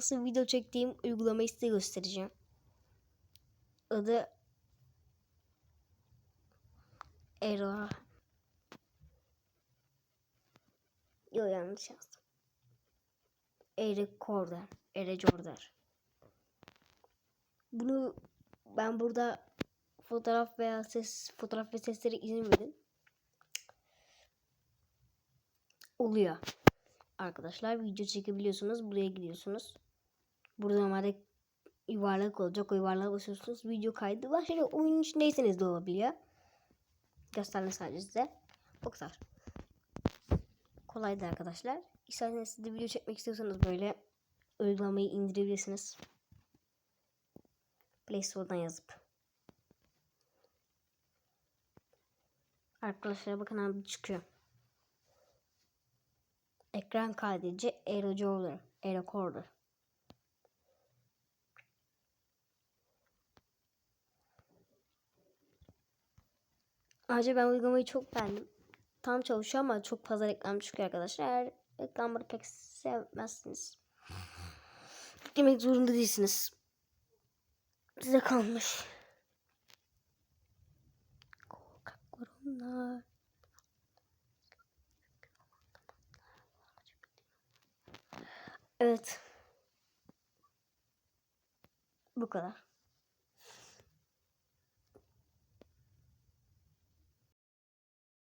nasıl video çektiğim uygulamayı size göstereceğim. Adı Era Yo yanlış yazdım. Recorder. Recorder. Bunu ben burada fotoğraf veya ses fotoğraf ve sesleri verin. Oluyor. Arkadaşlar video çekebiliyorsunuz. Buraya gidiyorsunuz. Burada normalde yuvarlak olacak. O yuvarlığa basıyorsunuz. Video kaydı var. Şöyle oyunun içindeyseniz de olabiliyor. Gösterdim sadece size. Bu kadar. Kolaydı arkadaşlar. İsterseniz siz de video çekmek istiyorsanız böyle uygulamayı indirebilirsiniz. Play Store'dan yazıp. Arkadaşlar bakın abi çıkıyor. Ekran kaydedici Aerojoler, Aerocorder. Ayrıca ben uygulamayı çok beğendim. Tam çalışıyor ama çok fazla reklam çıkıyor arkadaşlar. Eğer reklamları pek sevmezsiniz. Demek zorunda değilsiniz. Size kalmış. Korkaklar onlar. Evet. Bu kadar.